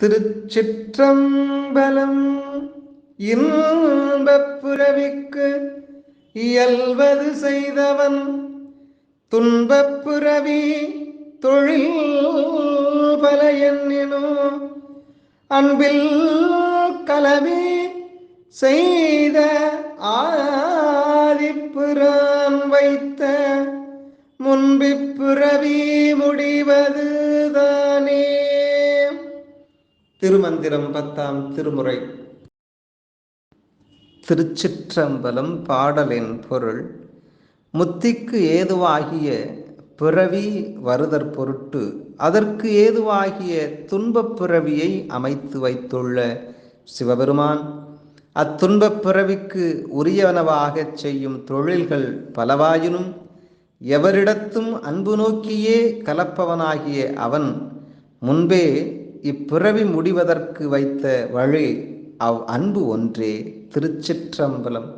திருச்சிற்றம்பலம் இன்பப்புறவிக்கு இயல்வது செய்தவன் துன்பப்புறவி தொழில் பல எண்ணினோ அன்பில் கலவி செய்த ஆதிப்புறான் வைத்த முன்பிப்புறவி முடிவதுதான். திருமந்திரம் பத்தாம் திருமுறை. திருச்சிற்றம்பலம் பாடலின் பொருள் முத்திக்கு ஏதுவாகிய பிறவி வருதற் பொருட்டு அதற்கு ஏதுவாகிய துன்பப் பிறவியை அமைத்து வைத்துள்ள சிவபெருமான் அத்துன்பப் பிறவிக்கு உரியனவாகச் செய்யும் தொழில்கள் பலவாயினும் எவரிடத்தும் அன்பு நோக்கியே கலப்பவனாகிய அவன் முன்பே இப்பிறவி முடிவதற்கு வைத்த வழி அவ் அன்பு ஒன்றே திருச்சிற்றம்பலம்.